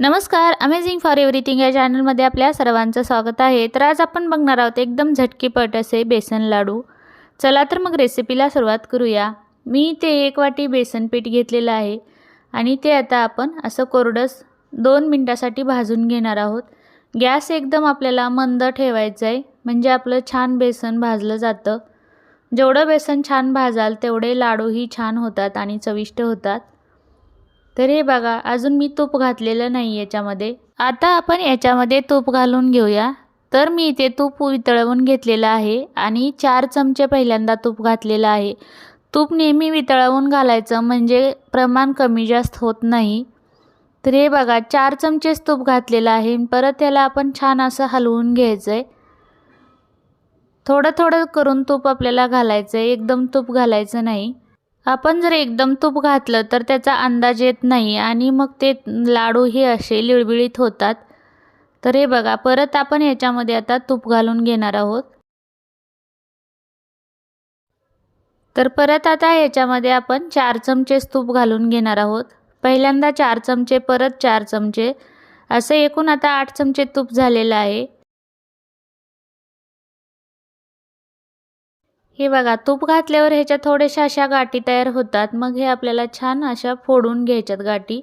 नमस्कार amazing for everything या चॅनलमध्ये आपल्या सर्वांचं स्वागत आहे. तर आज आपण बघणार आहोत एकदम झटकीपट असे बेसन लाडू. चला तर मग रेसिपीला सुरुवात करूया. मी ते एक वाटी बेसन पीठ घेतलेलं आहे आणि ते आता आपण असं कोरडस दोन मिनटासाठी भाजून घेणार आहोत. गॅस एकदम आपल्याला मंद ठेवायचं आहे म्हणजे आपलं छान बेसन भाजलं जातं. जेवढं बेसन छान भाजाल तेवढे लाडूही छान होतात आणि चविष्ट होतात. तर हे बघा अजून मी तूप घातलेलं नाही याच्यामध्ये. आता आपण याच्यामध्ये तूप घालून घेऊया. तर मी इथे तूप वितळवून घेतलेलं आहे आणि चार चमचे पहिल्यांदा तूप घातलेलं आहे. तूप नेहमी वितळवून घालायचं म्हणजे प्रमाण कमी जास्त होत नाही. तर हे बघा चार चमचेच तूप घातलेलं आहे. परत त्याला आपण छान असं हलवून घ्यायचं आहे थोडं थोडं करून तूप आपल्याला घालायचं आहे एकदम तूप घालायचं नाही. आपण जर एकदम तूप घातलं तर त्याचा अंदाज येत नाही आणि मग ते लाडू हे असे लिळबिळीत होतात. तर हे बघा परत आपण याच्यामध्ये आता तूप घालून घेणार आहोत. तर परत आता याच्यामध्ये आपण चार चमचेच तूप घालून घेणार आहोत. पहिल्यांदा चार चमचे परत चार चमचे. असं एकूण आता आठ चमचे तूप झालेलं आहे. हे बघा तूप घातल्यावर ह्याच्या थोड्याशा अशा गाठी तयार होतात. मग हे आपल्याला छान अशा फोडून घ्यायच्यात गाठी.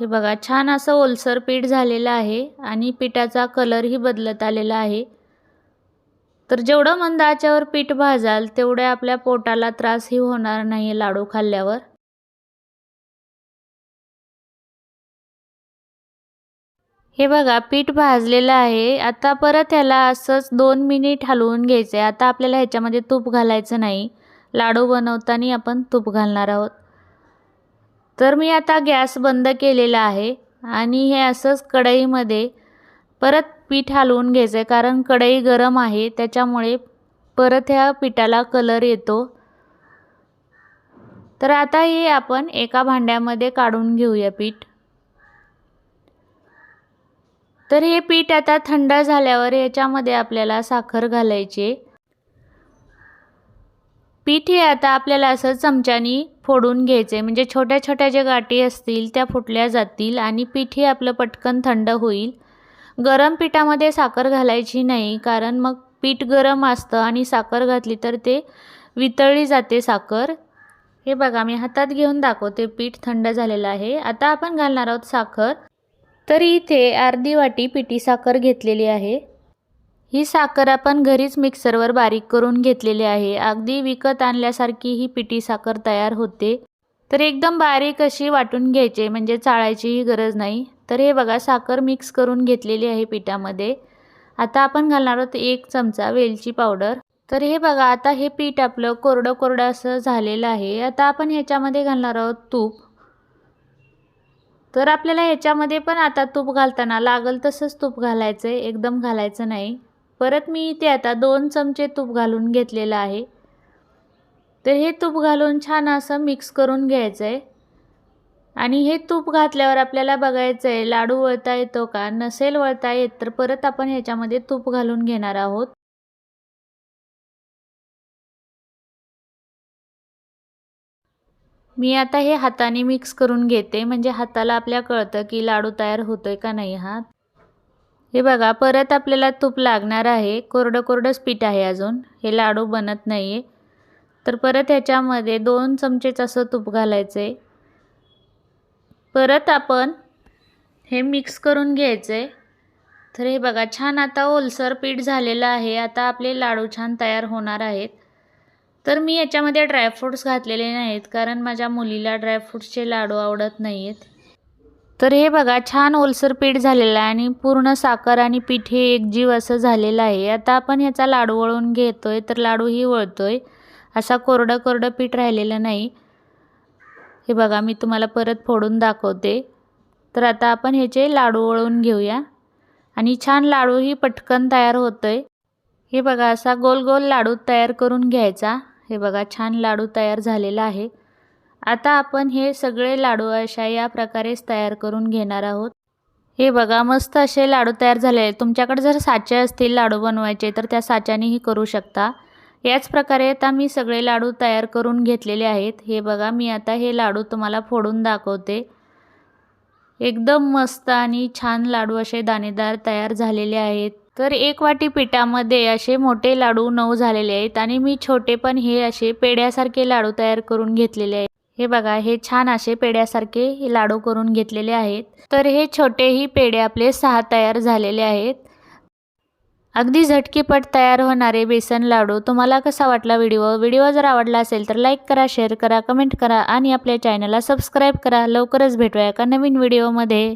हे बघा छान असं ओलसर पीठ झालेलं आहे आणि पिठाचा कलरही बदलत आलेला आहे. तर जेवढं मंद आच्यावर पीठ भाजाल तेवढ्या आपल्या पोटाला त्रासही होणार नाही लाडू खाल्ल्यावर. हे बघा पीठ भाजलेलं आहे. आता परत ह्याला असंच दोन मिनिट हलवून घ्यायचं आहे आता आपल्याला ह्याच्यामध्ये तूप घालायचं नाही. लाडू बनवताना आपण तूप घालणार आहोत. तर मी आता गॅस बंद केलेला आहे आणि हे असंच कढईमध्ये परत पीठ हलवून घ्यायचं आहे कारण कढई गरम आहे त्याच्यामुळे परत ह्या पिठाला कलर येतो. तर आता हे आपण एका भांड्यामध्ये काढून घेऊया पीठ. तर हे पीठ आता थंड झाल्यावर याच्यामध्ये आपल्याला साखर घालायची. पीठ हे आता आपल्याला असं चमच्यानी फोडून घ्यायचे म्हणजे छोट्या छोट्या ज्या गाठी असतील त्या फुटल्या जातील आणि पीठ हे आपलं पटकन थंड होईल. गरम पिठामध्ये साखर घालायची नाही कारण मग पीठ गरम असतं आणि साखर घातली तर ते वितळली जाते साखर. हे बघा मी हातात घेऊन दाखवते पीठ थंड झालेलं आहे. आता आपण घालणार आहोत साखर. तर इथे अर्धी वाटी पिठी साखर घेतलेली आहे. ही साखर आपण घरीच मिक्सरवर बारीक करून घेतलेली आहे. अगदी विकत आणल्यासारखी ही पिठी साखर तयार होते. तर एकदम बारीक अशी वाटून घ्यायचे म्हणजे चाळायचीही गरज नाही. तर हे बघा साखर मिक्स करून घेतलेली आहे पिठामध्ये. आता आपण घालणार आहोत एक चमचा वेलची पावडर. तर हे बघा आता हे पीठ आपलं कोरडं कोरडं असं झालेलं आहे. आता आपण ह्याच्यामध्ये घालणार आहोत तूप. तर आपल्याला ह्याच्यामध्ये पण आता तूप घालताना लागल तसंच तूप घालायचं आहे एकदम घालायचं नाही. परत मी इथे आता दोन चमचे तूप घालून घेतलेलं आहे. तर हे तूप घालून छान असं मिक्स करून घ्यायचं आहे आणि हे तूप घातल्यावर आपल्याला बघायचं आहे लाडू वळता येतो का नसेल वळता येत तर परत आपण ह्याच्यामध्ये तूप घालून घेणार आहोत. मी आता हे हाताने मिक्स करून घेते. म्हणजे हाताला आपल्या कळतं की लाडू तयार होतोय का नाही हा. हे बघा परत आपल्याला तूप लागणार आहे. कोरडं कोरडंच पीठ आहे अजून. हे लाडू बनत नाही आहे तर परत ह्याच्यामध्ये दोन चमचेच असं तूप घालायचं आहे परत आपण हे मिक्स करून घ्यायचं आहे तर हे बघा छान आता ओलसर पीठ झालेलं आहे. आता आपले लाडू छान तयार होणार आहेत. तर मी याच्यामध्ये ड्रायफ्रूट्स घातलेले नाहीत कारण माझ्या मुलीला ड्रायफ्रूट्सचे लाडू आवडत नाही आहेत तर हे बघा छान ओलसर पीठ झालेलं आहे आणि पूर्ण साखर आणि पीठ हे एकजीव असं झालेलं आहे. आता आपण ह्याचा लाडू वळून घेतो आहे तर लाडूही वळतो आहे असा कोरडं कोरडं पीठ राहिलेलं नाही. हे बघा मी तुम्हाला परत फोडून दाखवते. तर आता आपण ह्याचे लाडू वळून घेऊया. आणि छान लाडूही पटकन तयार होतो आहे हे बघा असा गोल गोल लाडू तयार करून घ्यायचा. हे बघा छान लाडू तयार झालेला आहे. आता आपण हे सगळे लाडू अशा या प्रकारेच तयार करून घेणार आहोत. हे बघा मस्त असे लाडू तयार झाले आहेत तुमच्याकडे जर साचे असतील लाडू बनवायचे तर त्या साच्यानेही करू शकता. याच प्रकारे आता मी सगळे लाडू तयार करून घेतलेले आहेत. हे बघा मी आता हे लाडू तुम्हाला फोडून दाखवते. एकदम मस्त आणि छान लाडू असे दाणेदार तयार झालेले आहेत. तर एक वाटी पिठामध्ये असे मोठे लाडू नऊ झालेले आहेत आणि मी छोटे पण हे असे पेड्यासारखे लाडू तयार करून घेतलेले आहेत. हे बघा हे छान असे पेड्यासारखे लाडू करून घेतलेले आहेत. तर हे छोटेही पेढे आपले सहा तयार झालेले आहेत. अगदी झटकीपट तयार होणारे बेसन लाडू तुम्हाला कसा वाटला व्हिडिओ? व्हिडिओ जर आवडला असेल तर लाईक करा शेअर करा कमेंट करा आणि आपल्या चॅनलला सबस्क्राईब करा. लवकरच भेटूया का नवीन व्हिडिओमध्ये.